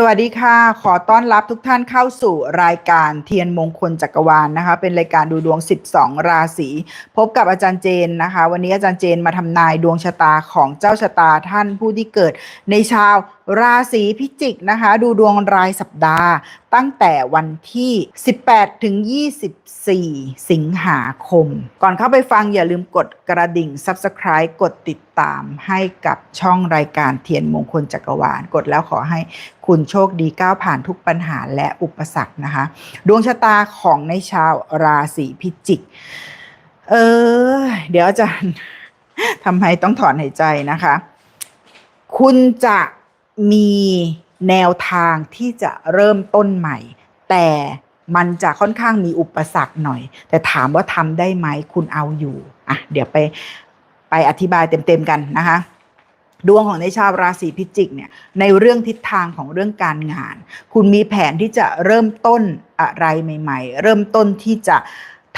สวัสดีค่ะ ขอต้อนรับทุกท่านเข้าสู่รายการเทียนมงคลจักรวาลนนะคะ เป็นรายการดูดวง 12 ราศี พบกับอาจารย์เจนนะคะ วันนี้อาจารย์เจนมาทำนายดวงชะตาของเจ้าชะตาท่านผู้ที่เกิดในชาว ราศีพิจิกนะคะ ดูดวงรายสัปดาห์ ตั้งแต่วันที่ 18 ถึง 24 สิงหาคม ก่อนเข้าไปฟังอย่าลืมกดกระดิ่ง Subscribe กดติดตามให้กับช่องรายการเทียนมงคลจักรวาล กดแล้วขอให้คุณโชคดีก้าวผ่านทุกปัญหาและอุปสรรคนะคะ ดวงชะตาของในชาวราศีพิจิก เออ เดี๋ยวอาจารย์ทำไมต้องถอนหายใจนะคะ คุณจะ มีแนวทางที่จะเริ่มต้นใหม่ แต่มันจะค่อนข้างมีอุปสรรคหน่อย แต่ถามว่าทำได้ไหมคุณเอาอยู่อะเดี๋ยวไปไปอธิบายเต็มๆกันนะคะ ดวงของในชาวราศีพิจิกเนี่ยในเรื่องทิศทางของเรื่องการงาน คุณมีแผนที่จะเริ่มต้นอะไรใหม่ ๆ เริ่มต้นที่จะ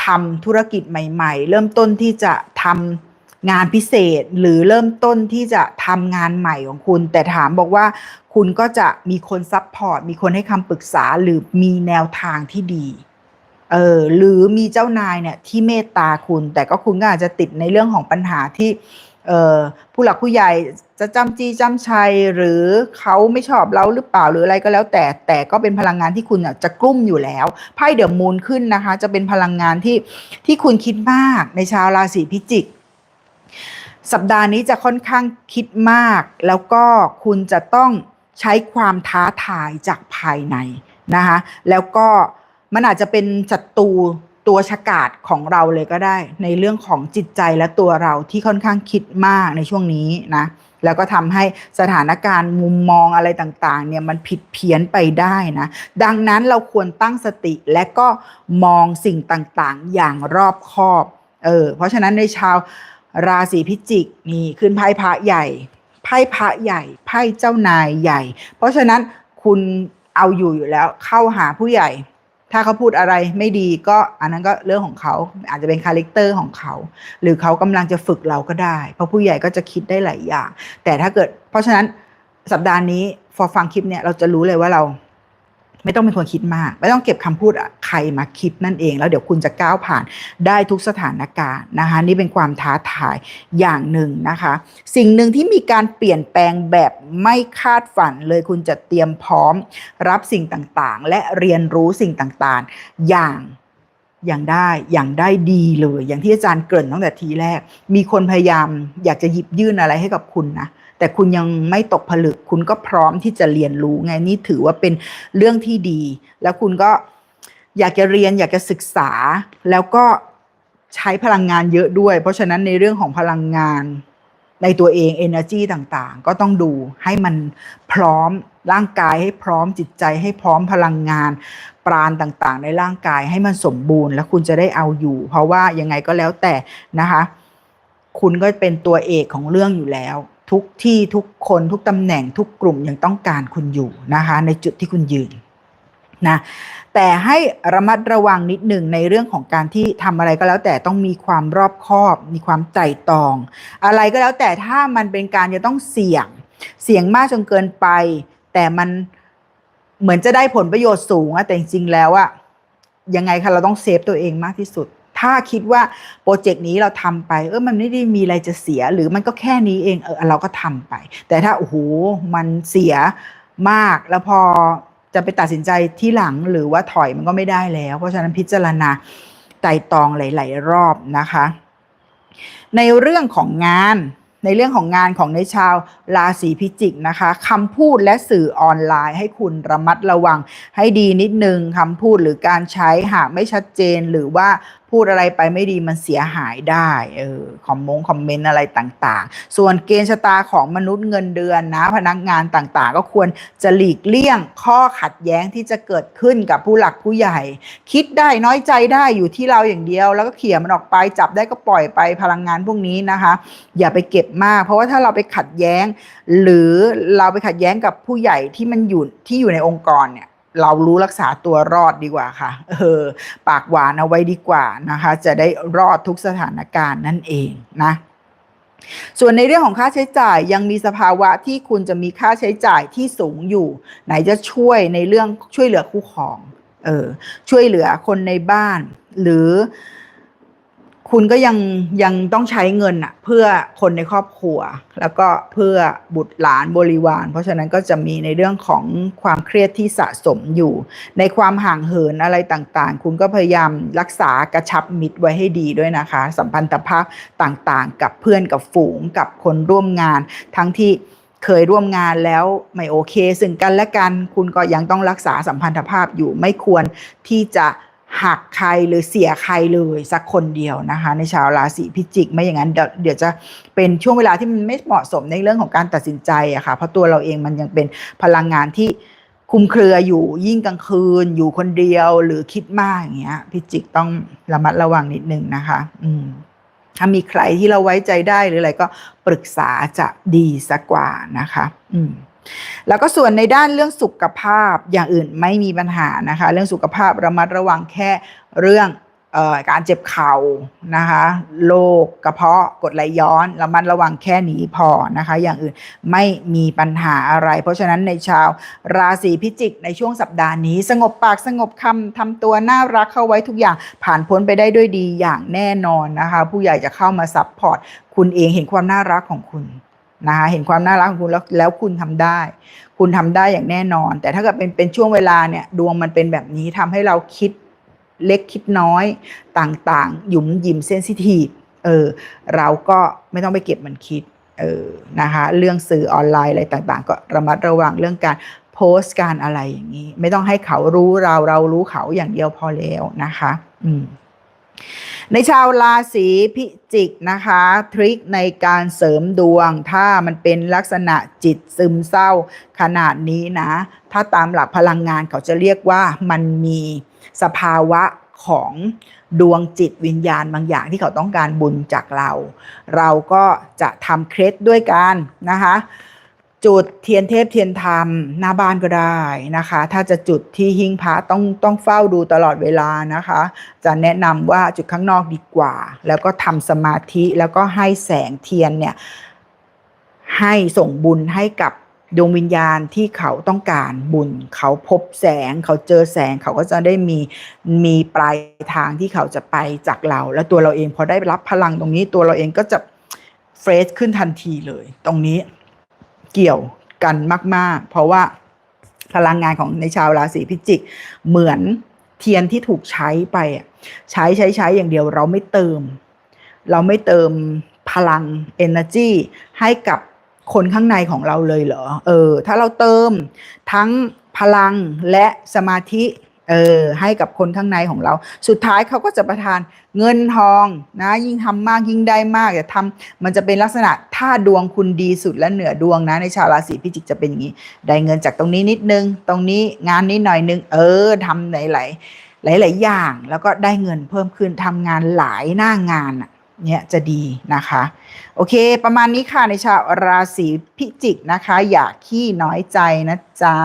ทำธุรกิจใหม่ ๆ เริ่มต้นที่จะทำ งานพิเศษหรือเริ่มต้นที่จะทำงานใหม่ของคุณ แต่ถามบอกว่าคุณก็จะมีคนซัพพอร์ตมีคนให้คำปรึกษาหรือมีแนวทางที่ดีเออหรือมีเจ้านายเนี่ยที่เมตตาคุณ แต่ก็คุณก็อาจจะติดในเรื่องของปัญหาที่เออผู้หลักผู้ใหญ่จะจำจีจำชัยหรือเขาไม่ชอบเราหรือเปล่าหรืออะไรก็แล้วแต่แต่ก็เป็นพลังงานที่คุณจะกลุ้มอยู่แล้วไพ่เดอะมูนขึ้นนะคะ จะเป็นพลังงานที่ที่คุณคิดมากในชาวราศีพิจิก สัปดาห์นี้จะค่อนข้างคิดมาก แล้วก็คุณจะต้องใช้ความท้าทายจากภายในนะคะแล้วก็มันอาจจะเป็นศัตรูตัวฉกาจของเราเลยก็ได้ ในเรื่องของจิตใจและตัวเราที่ค่อนข้างคิดมากในช่วงนี้นะแล้วก็ทำให้สถานการณ์มุมมองอะไรต่างๆเนี่ยมันผิดเพี้ยนไปได้นะ ดังนั้นเราควรตั้งสติและก็มองสิ่งต่างๆ อย่างรอบคอบเออเพราะฉะนั้นในชาว ราศีพิจิกนี่ขึ้นไพ่พระใหญ่ ไพ่พระใหญ่ ไพ่เจ้านายใหญ่ เพราะฉะนั้นคุณเอาอยู่อยู่แล้วเข้าหาผู้ใหญ่ ถ้าเขาพูดอะไรไม่ดีก็อันนั้นก็เรื่องของเขาอาจจะเป็นคาแรคเตอร์ของเขา หรือเขากำลังจะฝึกเราก็ได้ เพราะผู้ใหญ่ก็จะคิดได้หลายอย่าง แต่ถ้าเกิด เพราะฉะนั้นสัปดาห์นี้พอฟังคลิปเนี่ยเราจะรู้เลยว่าเรา ไม่ต้องเป็นคนคิดมาก ไม่ต้องเก็บคำพูดใครมาคิดนั่นเอง แล้วเดี๋ยวคุณจะก้าวผ่านได้ทุกสถานการณ์นะคะ นี่เป็นความท้าทายอย่างหนึ่งนะคะ สิ่งหนึ่งที่มีการเปลี่ยนแปลงแบบไม่คาดฝันเลยคุณจะเตรียมพร้อมรับสิ่งต่างๆ และเรียนรู้สิ่งต่างๆ อย่างอย่างได้อย่างได้ดีเลย อย่างที่อาจารย์เกริ่นตั้งแต่ทีแรก มีคนพยายามอยากจะหยิบยื่นอะไรให้กับคุณนะ แต่คุณยังไม่ตกผลึก คุณก็พร้อมที่จะเรียนรู้ไงนี่ถือว่าเป็นเรื่องที่ดี แล้วคุณก็อยากจะเรียนอยากจะศึกษา แล้วก็ใช้พลังงานเยอะด้วย เพราะฉะนั้นในเรื่องของพลังงานในตัวเอง energy ต่างๆ ก็ต้องดูให้มันพร้อมร่างกายให้พร้อมจิตใจให้พร้อมพลังงาน ปราณต่างๆ ในร่างกายให้มันสมบูรณ์ แล้วคุณจะได้เอาอยู่ เพราะว่ายังไงก็แล้วแต่นะคะ คุณก็เป็นตัวเอกของเรื่องอยู่แล้ว ทุกที่ทุกคนทุกตำแหน่งทุกกลุ่มยังต้องการคุณอยู่นะคะในจุดที่คุณยืนนะแต่ให้ระมัดระวังนิดหนึ่งในเรื่องของการที่ทำอะไรก็แล้วแต่ต้องมีความรอบคอบ มีความไตร่ตรอง อะไรก็แล้วแต่ถ้ามันเป็นการจะต้องเสี่ยง เสี่ยงมากจนเกินไป แต่มันเหมือนจะได้ผลประโยชน์สูงอะแต่จริงๆแล้วอะยังไงคะเราต้องเซฟตัวเองมากที่สุด ถ้าคิดว่าโปรเจกต์นี้เราทำไป เออมันไม่ได้มีอะไรจะเสีย หรือมันก็แค่นี้เองเออเราก็ทำไป แต่ถ้าโอ้โหมันเสียมากแล้วพอจะไปตัดสินใจที่หลังหรือว่าถอยมันก็ไม่ได้แล้ว เพราะฉะนั้นพิจารณาไต่ตองหลาย ๆ รอบนะคะ ในเรื่องของงานในเรื่องของงานของในชาวราศีพิจิกนะคะคำพูดและสื่อออนไลน์ให้คุณระมัดระวังให้ดีนิดนึงคำพูดหรือการใช้หากไม่ชัดเจนหรือว่า พูดอะไรไปไม่ดีมันเสียหายได้เออคอมมงคอมเมนต์อะไรต่างๆ ส่วนเกณฑ์ชะตาของมนุษย์เงินเดือนนะ พนักงานต่างๆ ก็ควรจะหลีกเลี่ยงข้อขัดแย้งที่จะเกิดขึ้นกับผู้หลักผู้ใหญ่ คิดได้น้อยใจได้อยู่ที่เราอย่างเดียว แล้วก็เขี่ยมันออกไปจับได้ก็ปล่อยไปพลังงานพวกนี้นะคะ อย่าไปเก็บมาก เพราะว่าถ้าเราไปขัดแย้ง หรือเราไปขัดแย้งกับผู้ใหญ่ที่มันอยู่ที่อยู่ในองค์กรเนี่ย เรารู้รักษาตัวรอดดีกว่าค่ะ เออ ปากหวานเอาไว้ดีกว่านะคะ จะได้รอดทุกสถานการณ์นั่นเองนะส่วนในเรื่องของค่าใช้จ่ายยังมีสภาวะที่คุณจะมีค่าใช้จ่ายที่สูงอยู่ ไหนจะช่วยในเรื่องช่วยเหลือคู่ของ เออช่วยเหลือคนในบ้าน หรือ คุณก็ยังยังต้องใช้เงินอะเพื่อคนในครอบครัว แล้วก็เพื่อบุตรหลานบริวาร เพราะฉะนั้นก็จะมีในเรื่องของความเครียดที่สะสมอยู่ ในความห่างเหินอะไรต่างๆ คุณก็พยายามรักษากระชับมิตรไว้ให้ดีด้วยนะคะ สัมพันธภาพต่างๆ กับเพื่อนกับฝูงกับคนร่วมงาน ทั้งที่เคยร่วมงานแล้วไม่โอเค ซึ่งกันและกันคุณก็ยังต้องรักษาสัมพันธภาพอยู่ไม่ควรที่จะ หักใครหรือเสียใครเลยสักคนเดียวนะคะ ในชาวราศีพิจิก ไม่อย่างนั้นเดี๋ยวจะเป็นช่วงเวลาที่มันไม่เหมาะสมในเรื่องของการตัดสินใจอะค่ะเพราะตัวเราเองมันยังเป็นพลังงานที่คุมเครืออยู่ยิ่งกลางคืน อยู่คนเดียวหรือคิดมากอย่างเงี้ยพิจิกต้องระมัดระวังนิดนึงนะคะ อืมถ้ามีใครที่เราไว้ใจได้หรืออะไรก็ปรึกษาจะดีสักกว่านะคะ อืม แล้วก็ส่วนในด้านเรื่องสุขภาพอย่างอื่นไม่มีปัญหานะคะ เรื่องสุขภาพระมัดระวังแค่เรื่องออการเจ็บเข่านะคะโรคกระเพาะกดไหลย้อนระมัดระวังแค่นี้พอนะคะ อย่างอื่นไม่มีปัญหาอะไร เพราะฉะนั้นในชาวราศีพิจิกในช่วงสัปดาห์นี้ สงบปากสงบคำทำตัวน่ารักเข้าไว้ทุกอย่างผ่านพ้นไปได้ด้วยดีอย่างแน่นอนนะคะ ผู้ใหญ่จะเข้ามาซัพพอร์ตคุณเองเห็นความน่ารักของคุณ นะคะเห็นความน่ารักของคุณแล้วแล้วคุณทำได้ คุณทำได้อย่างแน่นอน แต่ถ้าเกิดเป็นเป็นช่วงเวลาเนี่ยดวงมันเป็นแบบนี้ทำให้เราคิดเล็กคิดน้อยต่างๆ หยุมหยิมเซนซิทีฟเออเราก็ไม่ต้องไปเก็บมันคิดเออนะคะเรื่องสื่อออนไลน์อะไรต่างๆ ก็ระมัดระวังเรื่องการโพสต์การอะไรอย่างนี้ ไม่ต้องให้เขารู้เราเรารู้เขาอย่างเดียวพอแล้วนะคะ อืม ในชาวราศีพิจิกนะคะ ทริคในการเสริมดวง ถ้ามันเป็นลักษณะจิตซึมเศร้าขนาดนี้นะ ถ้าตามหลักพลังงานเขาจะเรียกว่ามันมีสภาวะของดวงจิตวิญญาณบางอย่างที่เขาต้องการบุญจากเรา เราก็จะทำเคล็ดด้วยกันนะคะ จุดเทียนเทพเทียนธรรมหน้าบ้านก็ได้นะคะ ถ้าจะจุดที่หิ้งพระต้องต้องเฝ้าดูตลอดเวลานะคะ จะแนะนำว่าจุดข้างนอกดีกว่า แล้วก็ทำสมาธิแล้วก็ให้แสงเทียนเนี่ยให้ส่งบุญให้กับดวงวิญญาณที่เขาต้องการบุญ เขาพบแสง เขาเจอแสงเขาก็จะได้มีมีปลายทางที่เขาจะไปจากเรา แล้วตัวเราเองพอได้รับพลังตรงนี้ตัวเราเองก็จะเฟรชขึ้นทันทีเลย ตรงนี้ เกี่ยวกันมาก ๆ เพราะว่าพลังงานของในชาวราศีพิจิก เหมือนเทียนที่ถูกใช้ไปอะใช้ใช้ใช้อย่างเดียวเราไม่เติม เราไม่เติมพลัง energy ให้กับคนข้างในของเราเลยเหรอ เออ ถ้าเราเติมทั้งพลังและสมาธิ เออให้กับคนข้างในของเรา สุดท้ายเขาก็จะประทานเงินทองนะยิ่งทำมากยิ่งได้มากแต่ทำมันจะเป็นลักษณะถ้าดวงคุณดีสุดและเหนือดวงนะ ในชาวราศีพิจิกจะเป็นอย่างนี้ ได้เงินจากตรงนี้นิดนึง ตรงนี้งานนี้หน่อยนึง เออทำหลายๆหลายๆอย่างแล้วก็ได้เงินเพิ่มขึ้นทำงานหลายหน้างานอะเนี่ยจะดีนะคะ โอเค ประมาณนี้ค่ะในชาวราศีพิจิกนะคะ อย่าขี้น้อยใจนะจ๊ะ